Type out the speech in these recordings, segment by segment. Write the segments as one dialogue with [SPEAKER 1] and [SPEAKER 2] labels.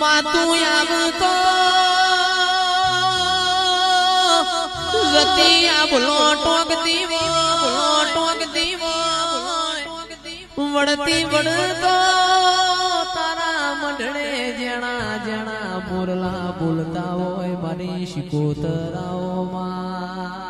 [SPEAKER 1] માતું આવતો. રતી આબલો ટોક દીવો, બોલો, ટોક દીવો વળતી વળતો તારા મંડળે જેણા જેણા મોરલા બોલતા હોય, મારી શિકોતરાઓમાં.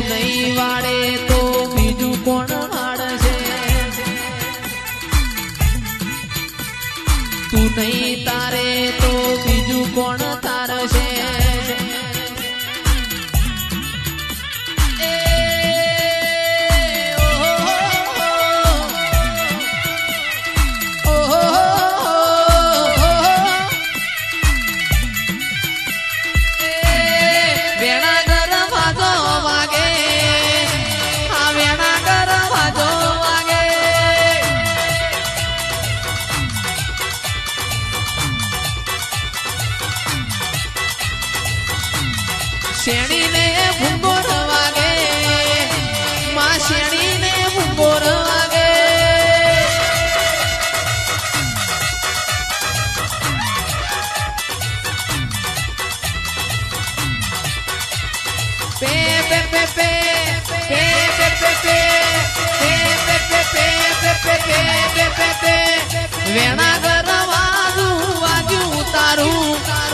[SPEAKER 1] નહીં વાળે તો બીજું કોણ શેણીને ભૂંગોર વાગે માં શેણીને ભૂંગોર વાગે pe, pe, pe, pe, pe, pe, pe, pe. વેણા ગરવાજું વાગ્યું તારું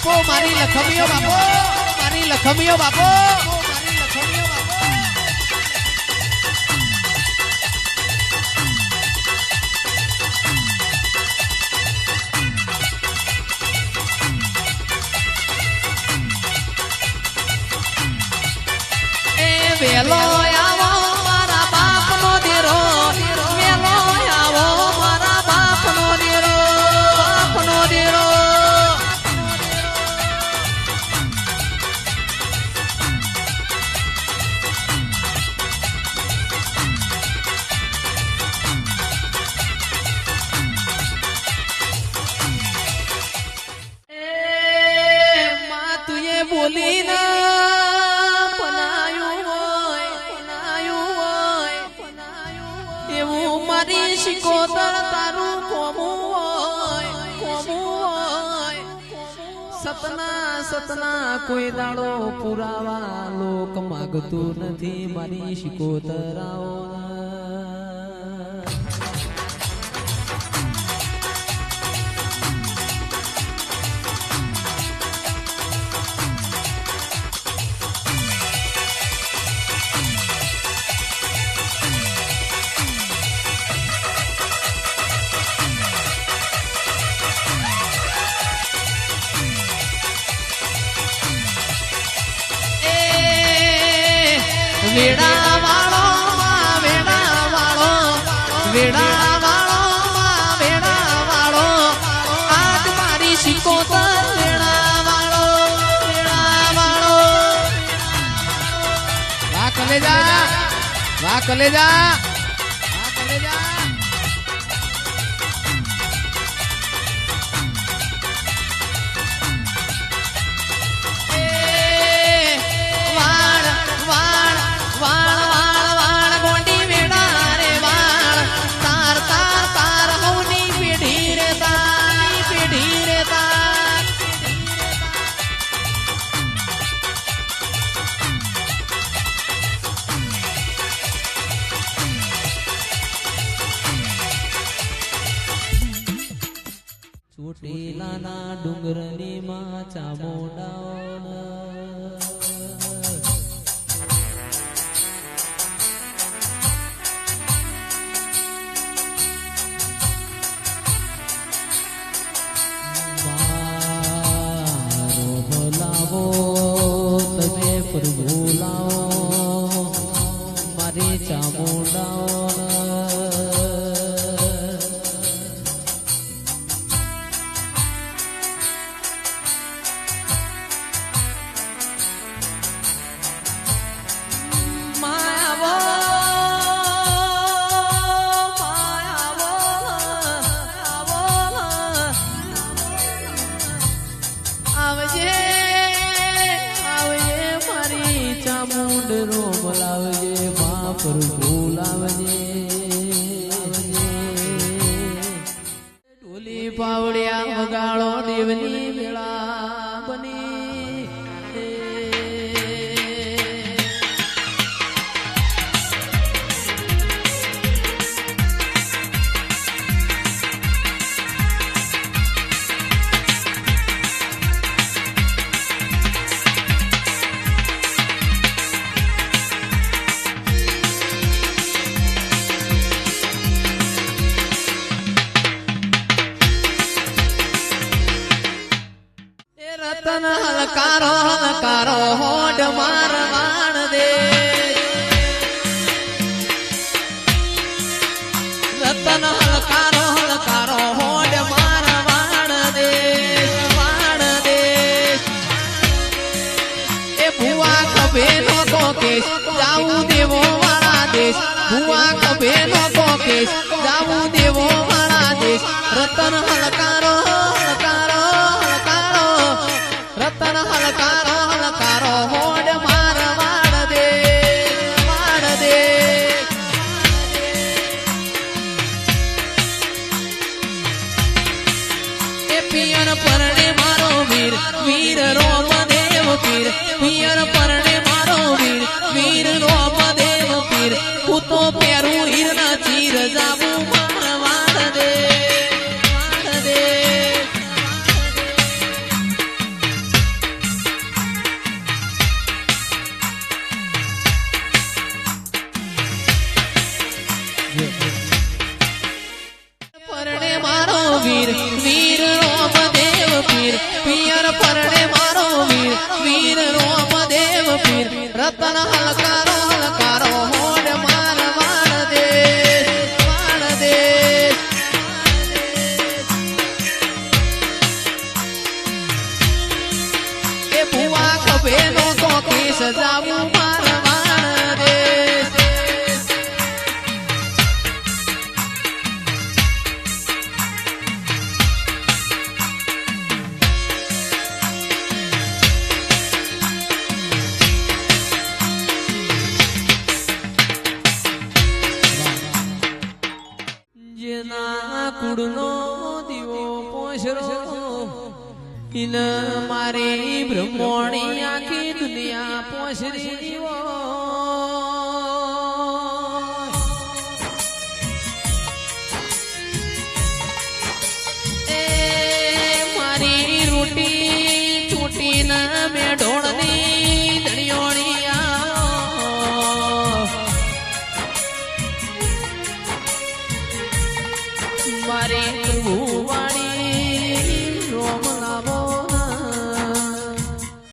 [SPEAKER 1] બાપો મારી લખમીઓ બાપો મારી લખમીઓ બાપો મારી લખમીઓ બાપો એ વેલો મારી શિકોતર તારું કોમું હોય કોમું હોય. સપના સપના કોઈ દાડો પુરાવા લોક માગતું નથી. મારી શિકોતરાઓ વેડા વાળો વેડા વાળો વેડા વાળો વેડા વાળો આજ મારી શિકોતર વેડા વાળો વેડા વાળો વાહ કલેજા.
[SPEAKER 2] ડુંગરની માં ચામુંડા પ્રભુ લાવો. આવજે મારી ચામુંડ રો બોલાવજે મા પ્રભુ લાવજે ઢોલી પાવડિયા વગાડો દેવની. હોડ માર વાણ દે. રતન હલકારો હલકારો, હોડ માર વાણ દે. વાણ દે. એ ભુવા કભે નો કોકેશ જાવું દેવો વાળા દેશ. ભુવા કભે નો કોકેશ જાવું દેવો વાળા દેશ. રતન હલકારો હલકારો હલકારો. રતન હલકારો દીવો પોષરો ઇન મારી બ્રહ્મણી આખી દુનિયા પોષરી